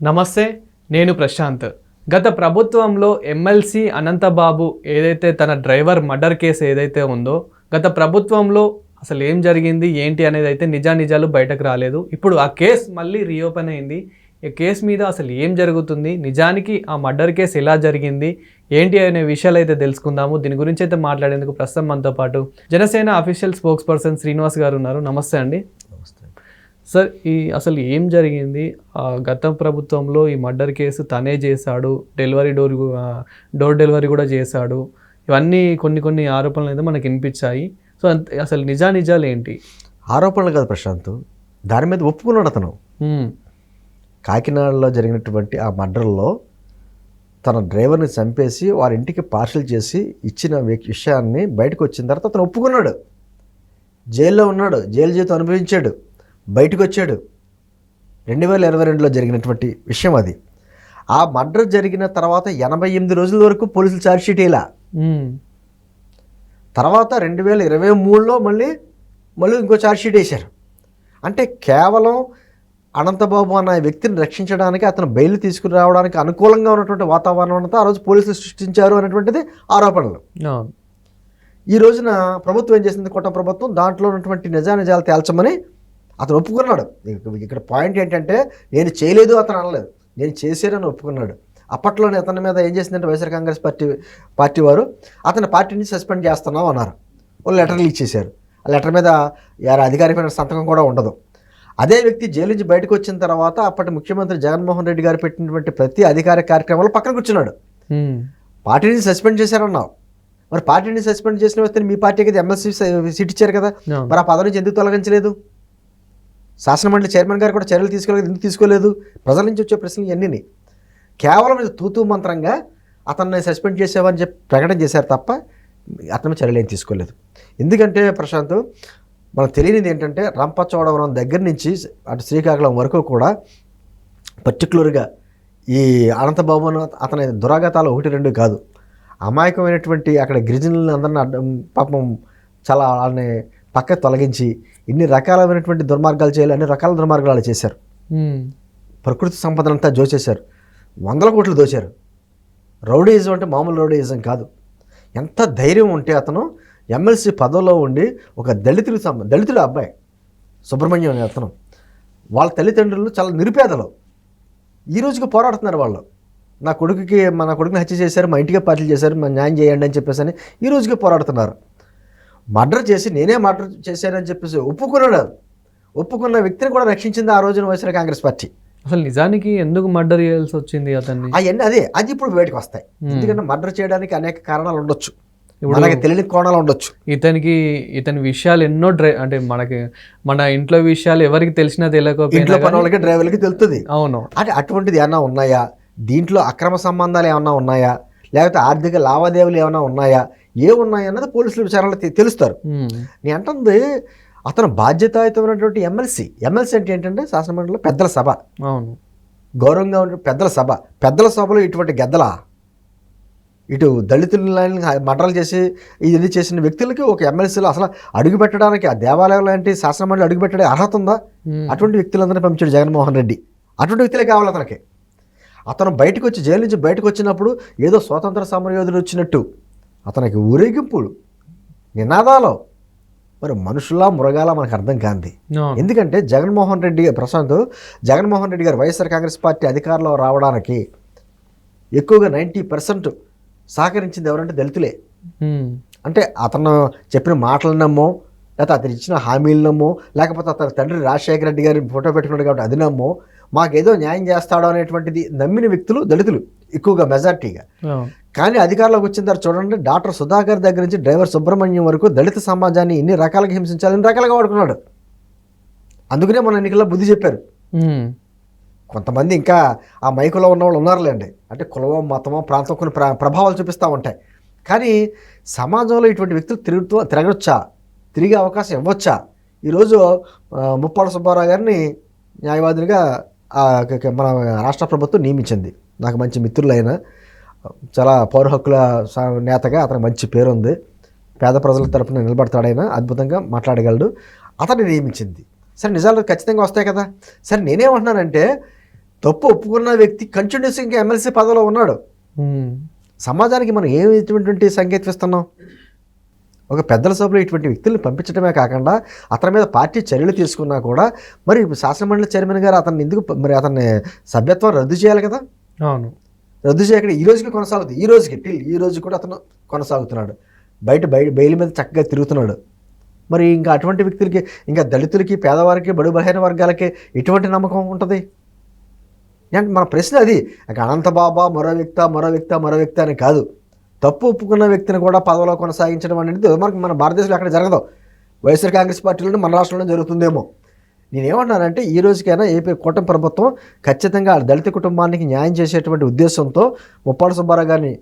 నమస్తే నేను ప్రశాంత్. గత ప్రభుత్వంలో ఎమ్మెల్సీ అనంతబాబు ఏదైతే తన డ్రైవర్ మర్డర్ కేసు ఏదైతే ఉందో గత ప్రభుత్వంలో అసలు ఏం జరిగింది ఏంటి అనేది అయితే నిజానిజాలు బయటకు రాలేదు. ఇప్పుడు ఆ కేసు మళ్ళీ రీఓపెన్ అయింది. ఈ కేసు మీద అసలు ఏం జరుగుతుంది నిజానికి ఆ మర్డర్ కేసు ఎలా జరిగింది ఏంటి అనే విషయాలు అయితే తెలుసుకుందాము. దీని గురించి అయితే మాట్లాడేందుకు ప్రస్తుతం మనతో పాటు Janasena official spokesperson Srinivas గారు ఉన్నారు. నమస్తే అండి. సార్ ఈ అసలు ఏం జరిగింది? గత ప్రభుత్వంలో ఈ మర్డర్ కేసు తనే చేశాడు డెలివరీ డోర్ డోర్ డెలివరీ కూడా చేశాడు. ఇవన్నీ కొన్ని కొన్ని ఆరోపణలు అయితే మనకి వినిపించాయి. సో అసలు నిజానిజాలు ఏంటి? ఆరోపణలు కాదు ప్రశాంత్. దాని మీద ఒప్పుకున్నాడు అతను. కాకినాడలో జరిగినటువంటి ఆ మర్డర్లో తన డ్రైవర్ని చంపేసి వారి ఇంటికి పార్సల్ చేసి ఇచ్చిన విషయాన్ని బయటకు వచ్చిన తర్వాత అతను ఒప్పుకున్నాడు. జైల్లో ఉన్నాడు. జైలు జీవితం అనుభవించాడు. బయటకు వచ్చాడు రెండు వేల ఇరవై రెండులో జరిగినటువంటి విషయం అది. ఆ మర్డర్ జరిగిన తర్వాత ఎనభై ఎనిమిది రోజుల వరకు పోలీసులు ఛార్జ్షీట్ ఇలా. తర్వాత రెండు వేల ఇరవై మూడులో మళ్ళీ మళ్ళీ ఇంకో ఛార్జ్షీట్ వేశారు. అంటే కేవలం అనంతబాబు అన్న వ్యక్తిని రక్షించడానికి అతను బెయిల్ తీసుకురావడానికి అనుకూలంగా ఉన్నటువంటి వాతావరణం అంతా ఆ రోజు పోలీసులు సృష్టించారు అనేటువంటిది ఆరోపణలు. ఈ రోజున ప్రభుత్వం ఏం చేసింది? కొట్ట ప్రభుత్వం దాంట్లో ఉన్నటువంటి నిజానిజాలు తేల్చమని అతను ఒప్పుకున్నాడు. ఇక- ఇక్కడ పాయింట్ ఏంటంటే నేను చేయలేదు అతను అనలేదు. నేను చేశానని ఒప్పుకున్నాడు. అప్పట్లోనే అతని మీద ఏం చేసిందంటే వైఎస్ఆర్ కాంగ్రెస్ పార్టీ పార్టీ వారు అతని పార్టీ నుంచి సస్పెండ్ చేస్తున్నాం అన్నారు. వాళ్ళు లెటర్లు ఇచ్చేశారు ఆ లెటర్ మీద యారు అధికారికమైన సంతకం కూడా ఉండదు. అదే వ్యక్తి జైలు నుంచి బయటకు వచ్చిన తర్వాత అప్పటి ముఖ్యమంత్రి జగన్మోహన్ రెడ్డి గారు పెట్టినటువంటి ప్రతి అధికారిక కార్యక్రమంలో పక్కన కూర్చున్నాడు. పార్టీని సస్పెండ్ చేశారన్నావు. మరి పార్టీని సస్పెండ్ చేసిన వ్యక్తిని మీ పార్టీకి ఎమ్మెల్సీ సీట్ ఇచ్చారు కదా. మరి ఆ పదవి నుంచి ఎందుకు తొలగించలేదు? శాసనమండలి చైర్మన్ గారు కూడా చర్యలు తీసుకోలేదు ఎందుకు తీసుకోలేదు? ప్రజల నుంచి వచ్చే ప్రశ్నలు ఇవన్నీ కేవలం ఇది తూతూ మంత్రంగా అతన్ని సస్పెండ్ చేసావని చెప్పి ప్రకటన చేశారు తప్ప అతను చర్యలు ఏం తీసుకోలేదు. ఎందుకంటే ప్రశాంత్ మనకు తెలియనిది ఏంటంటే రంపచోడవరం దగ్గర నుంచి అటు శ్రీకాకుళం వరకు కూడా పర్టికులర్గా ఈ అనంతబాబు అతని దురాగతాలు ఒకటి రెండు కాదు. అమాయకమైనటువంటి అక్కడ గిరిజనులను అందరిని పాపం చాలా వాళ్ళని పక్క తొలగించి ఇన్ని రకాలైనటువంటి దుర్మార్గాలు చేయాలి అన్ని రకాల దుర్మార్గాలు చేశారు. ప్రకృతి సంపదనంతా జోచేశారు వందల కోట్లు దోచారు. రౌడీయిజం అంటే మామూలు రౌడీయిజం కాదు. ఎంత ధైర్యం ఉంటే అతను ఎమ్మెల్సీ పదవిలో ఉండి ఒక దళితుడికి సంబ దళితుడు అబ్బాయి సుబ్రహ్మణ్యం అనే అతను. వాళ్ళ తల్లిదండ్రులు చాలా నిరుపేదలు. ఈ రోజుకి పోరాడుతున్నారు వాళ్ళు. నా కొడుకుకి మన కొడుకుని హత్య చేశారు మా ఇంటికే పార్టీలు చేశారు మా న్యాయం చేయండి అని చెప్పేసి అని ఈ రోజుకి పోరాడుతున్నారు. మర్డర్ చేసి నేనే మర్డర్ చేశానని చెప్పేసి ఒప్పుకున్నాడు ఒప్పుకున్న వ్యక్తిని కూడా రక్షించింది ఆ రోజున వైఎస్ఆర్ కాంగ్రెస్ పార్టీ. అసలు నిజానికి ఎందుకు మర్డర్ చేయాల్సి వచ్చింది అతన్ని? అవన్నీ అదే అది ఇప్పుడు బయటకు వస్తాయి. ఎందుకంటే మర్డర్ చేయడానికి అనేక కారణాలు ఉండొచ్చు. ఇప్పుడు- మనకి తెలియని కోణాలు ఉండొచ్చు. ఇతనికి ఇతని విషయాలు ఎన్నో డ్రై అంటే మనకి మన ఇంట్లో విషయాలు ఎవరికి తెలిసినా తెలియకపోయినా ఇంట్లో పని వాళ్ళకి డ్రైవర్లకి తెలుస్తుంది అవును. అంటే అటువంటిది ఏమన్నా ఉన్నాయా? దీంట్లో అక్రమ సంబంధాలు ఏమన్నా ఉన్నాయా? లేకపోతే ఆర్థిక లావాదేవీలు ఏమైనా ఉన్నాయా? ఏ ఉన్నాయా అన్నది పోలీసుల విచారణలో తెలుస్తారు. నేను అంటుంది అతను బాధ్యతాయుతమైనటువంటి ఎమ్మెల్సీ. ఎమ్మెల్సీ అంటే ఏంటంటే శాసనమండలిలో పెద్దల సభ. అవును. గౌరవంగా ఉండే పెద్దల సభ. పెద్దల సభలో ఇటువంటి గద్దలా? ఇటు దళితులని మర్డర్లు చేసి ఇది చేసిన వ్యక్తులకి ఒక ఎమ్మెల్సీలో అసలు అడుగు పెట్టడానికి ఆ దేవాలయం లాంటి శాసనమండలి అడుగు పెట్టడానికి అర్హత ఉందా. అటువంటి వ్యక్తులందరినీ పంపించాడు జగన్మోహన్ రెడ్డి. అటువంటి వ్యక్తులే కావాలి అతనికి. అతను బయటకు వచ్చి జైలు నుంచి బయటకు వచ్చినప్పుడు ఏదో స్వాతంత్ర సమరయోధుడు వచ్చినట్టు. అతనికి ఊరేగింపులు నినాదాలు మరి మనుషులా మురగాల మనకు అర్థం కాంది. ఎందుకంటే జగన్మోహన్ రెడ్డి ప్రశాంత్ జగన్మోహన్ రెడ్డి గారు వైఎస్ఆర్ కాంగ్రెస్ పార్టీ అధికారంలో రావడానికి ఎక్కువగా నైంటీ పర్సెంట్ సహకరించింది ఎవరంటే దళితులే. అంటే అతను చెప్పిన మాటలు నమ్మో లేకపోతే అతను ఇచ్చిన హామీలు నమ్మో లేకపోతే అతని తండ్రి రాజశేఖర రెడ్డి గారి ఫోటో పెట్టుకున్నాడు కాబట్టి అది నమ్మో మాకేదో న్యాయం చేస్తాడో అనేటువంటిది నమ్మిన వ్యక్తులు దళితులు ఎక్కువగా మెజార్టీగా. కానీ అధికారంలోకి వచ్చిన తర్వాత చూడండి డాక్టర్ సుధాకర్ దగ్గర నుంచి డ్రైవర్ సుబ్రహ్మణ్యం వరకు దళిత సమాజాన్ని ఇన్ని రకాలుగా హింసించాలి ఇన్ని రకాలుగా వాడుకున్నాడు. అందుకనే మన ఎన్నికల్లో బుద్ధి చెప్పారు. కొంతమంది ఇంకా ఆ మైకులో ఉన్న వాళ్ళు ఉన్నారులేండి. అంటే కులమో మతమో ప్రాంతం కొన్ని ప్ర ప్రభావాలు చూపిస్తూ ఉంటాయి. కానీ సమాజంలో ఇటువంటి వ్యక్తులు తిరుగుతూ తిరగొచ్చా? తిరిగే అవకాశం ఇవ్వచ్చా? ఈరోజు ఆ, ముప్పాడ సుబ్బారావు గారిని న్యాయవాదినిగా మన రాష్ట్ర ప్రభుత్వం నియమించింది. నాకు మంచి మిత్రులైన చాలా పౌర హక్కుల నేతగా అతనికి మంచి పేరు ఉంది పేద ప్రజల తరపున నిలబడతాడైనా అద్భుతంగా మాట్లాడగలడు. అతన్ని నియమించింది సరే నిజాలు ఖచ్చితంగా వస్తాయి కదా. సరే నేనేమంటున్నానంటే తప్పు ఒప్పుకున్న వ్యక్తి కంటిన్యూస్ ఇంకా ఎమ్మెల్సీ పదవిలో ఉన్నాడు. సమాజానికి మనం ఏమి ఇటువంటి సంకేతం ఇస్తున్నాం? ఒక పెద్దల సభలో ఇటువంటి వ్యక్తుల్ని పంపించడమే కాకుండా అతని మీద పార్టీ చర్యలు తీసుకున్నా కూడా మరి శాసనమండలి చైర్మన్ గారు అతన్ని ఎందుకు మరి అతన్ని సభ్యత్వం రద్దు చేయాలి కదా? అవును. రద్దు చేయకుండా ఈ రోజుకి కొనసాగుతుంది ఈ రోజుకి టిల్ ఈ రోజు కూడా అతను కొనసాగుతున్నాడు. బయట బయట బెయిల్ మీద చక్కగా తిరుగుతున్నాడు. మరి ఇంకా అటువంటి వ్యక్తులకి ఇంకా దళితులకి పేదవారికి బడు బలహీన వర్గాలకి ఎటువంటి నమ్మకం ఉంటుంది? అంటే మన ప్రశ్న అది. అనంత బాబా మరో వ్యక్త మరో వ్యక్త మరో వ్యక్తి అని కాదు. తప్పు ఒప్పుకున్న వ్యక్తిని కూడా పదవిలో కొనసాగించడం అనేది మనకు మన భారతదేశంలో అక్కడ జరగదు. వైఎస్ఆర్ కాంగ్రెస్ పార్టీలోనే మన రాష్ట్రంలో జరుగుతుందేమో. నేనేమంటున్నానంటే ఈ రోజుకైనా ఏపీ కూటమి ప్రభుత్వం ఖచ్చితంగా ఆ దళిత కుటుంబానికి న్యాయం చేసేటువంటి ఉద్దేశంతో ముప్పాడు సుబ్బారావు గారిని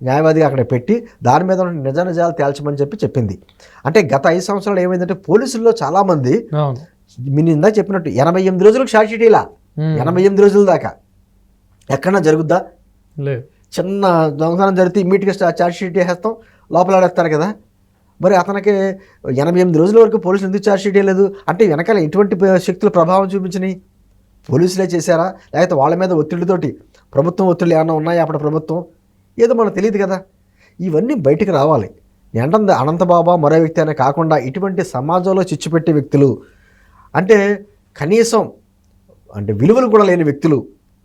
న్యాయవాదిగా అక్కడ పెట్టి దాని మీద ఉన్న నిజ నిజాలు తేల్చమని చెప్పి చెప్పింది. అంటే గత ఐదు సంవత్సరాలు ఏమైందంటే పోలీసుల్లో చాలామంది మీరు ఇందాక చెప్పినట్టు ఎనభై ఎనిమిది రోజులకు షార్ట్ షీట్ ఇలా. ఎనభై ఎనిమిది రోజుల దాకా. ఎక్కడన్నా జరుగుద్దా? లేదు. చిన్న దొంగతనం జరిగితే ఇమ్మీడియట్గా ఛార్జ్ షీట్ వేసేస్తాం లోపలాడేస్తారు కదా. మరి అతనికి ఎనభై ఎనిమిది రోజుల వరకు పోలీసులు ఎందుకు ఛార్జ్ షీట్ వేయలేదు అంటే వెనకాల ఎటువంటి శక్తులు ప్రభావం చూపించినాయి పోలీసులే చేశారా? లేకపోతే వాళ్ళ మీద ఒత్తిడితోటి ప్రభుత్వం ఒత్తిళ్ళు ఏమైనా ఉన్నాయా అప్పుడు ప్రభుత్వం? ఏదో మనకు తెలియదు కదా. ఇవన్నీ బయటకు రావాలి. ఎండంద అనంతబాబా మరో వ్యక్తి అనే కాకుండా ఇటువంటి సమాజంలో చిచ్చుపెట్టే వ్యక్తులు. అంటే కనీసం అంటే విలువలు కూడా లేని వ్యక్తులు.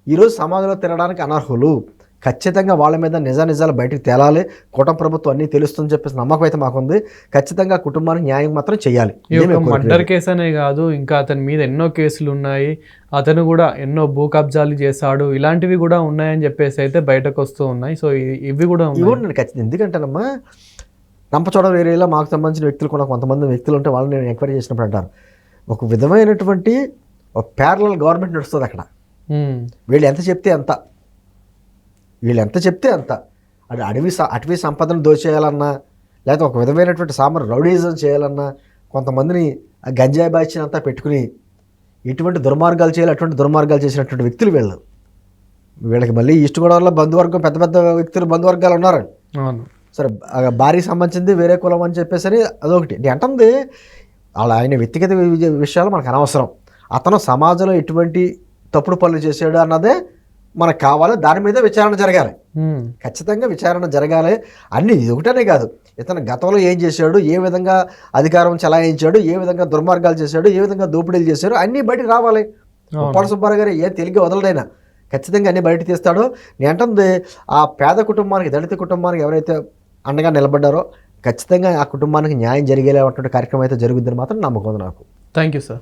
ఈరోజు సమాజంలో తిరగడానికి అనర్హులు. ఖచ్చితంగా వాళ్ళ మీద నిజ నిజాలు బయటకు తేలాలి. కూటమి ప్రభుత్వం అన్నీ తెలుస్తుందని చెప్పేసి నమ్మకం అయితే మాకుంది. ఖచ్చితంగా కుటుంబానికి న్యాయం మాత్రం చేయాలి. మర్డర్ కేసు అనే కాదు ఇంకా అతని మీద ఎన్నో కేసులు ఉన్నాయి. అతను కూడా ఎన్నో భూ కబ్జాలు చేశాడు. ఇలాంటివి కూడా ఉన్నాయని చెప్పేసి అయితే బయటకు వస్తూ ఉన్నాయి. సో ఇవి కూడా ఉన్నాయి. ఖచ్చితంగా ఎందుకంటేనమ్మా రంపచోడవరం ఏరియాలో మాకు సంబంధించిన వ్యక్తులు కూడా కొంతమంది వ్యక్తులు ఉంటే వాళ్ళని నేను ఎంక్వైరీ చేసినప్పుడు అంటారు. ఒక విధమైనటువంటి ఒక ప్యారలల్ గవర్నమెంట్ నడుస్తుంది అక్కడ. వీళ్ళు ఎంత చెప్తే అంత. వీళ్ళు ఎంత చెప్తే అంత. అది అడవి అటవీ సంపదను దోచేయాలన్నా లేకపోతే ఒక విధమైనటువంటి సామర్ రౌడీజం చేయాలన్నా కొంతమందిని గంజాయి బాచిన అంతా పెట్టుకుని ఇటువంటి దుర్మార్గాలు చేయాలి అటువంటి దుర్మార్గాలు చేసినటువంటి వ్యక్తులు వీళ్ళు. వీళ్ళకి మళ్ళీ ఈస్ట్ గోదావరిలో బంధువర్గం పెద్ద పెద్ద వ్యక్తులు బంధువర్గాలు ఉన్నారు అవును. సరే భార్యకి సంబంధించింది వేరే కులం అని చెప్పేసి అని అదొకటి. నేను అంటుంది అలా ఆయన వ్యక్తిగత విషయాలు మనకు అనవసరం. అతను సమాజంలో ఎటువంటి తప్పుడు పనులు చేశాడు అన్నదే మనకు కావాలి దాని మీద విచారణ జరగాలి. ఖచ్చితంగా విచారణ జరగాలి. అన్ని ఇది ఒకటనే కాదు. ఇతను గతంలో ఏం చేశాడు ఏ విధంగా అధికారం చలాయించాడు ఏ విధంగా దుర్మార్గాలు చేశాడు ఏ విధంగా దోపిడీలు చేశాడు అన్నీ బయటికి రావాలి. ఉప్పాడ సుబ్బారావు గారు ఏ తెలిగి వదలడైనా ఖచ్చితంగా అన్ని బయట తీస్తాడు. నేను అంటుంది ఆ పేద కుటుంబానికి దళిత కుటుంబానికి ఎవరైతే అండగా నిలబడ్డారో ఖచ్చితంగా ఆ కుటుంబానికి న్యాయం జరిగేలాంటి కార్యక్రమం అయితే జరుగుద్దని మాత్రం నమ్మకం నాకు. Thank you sir.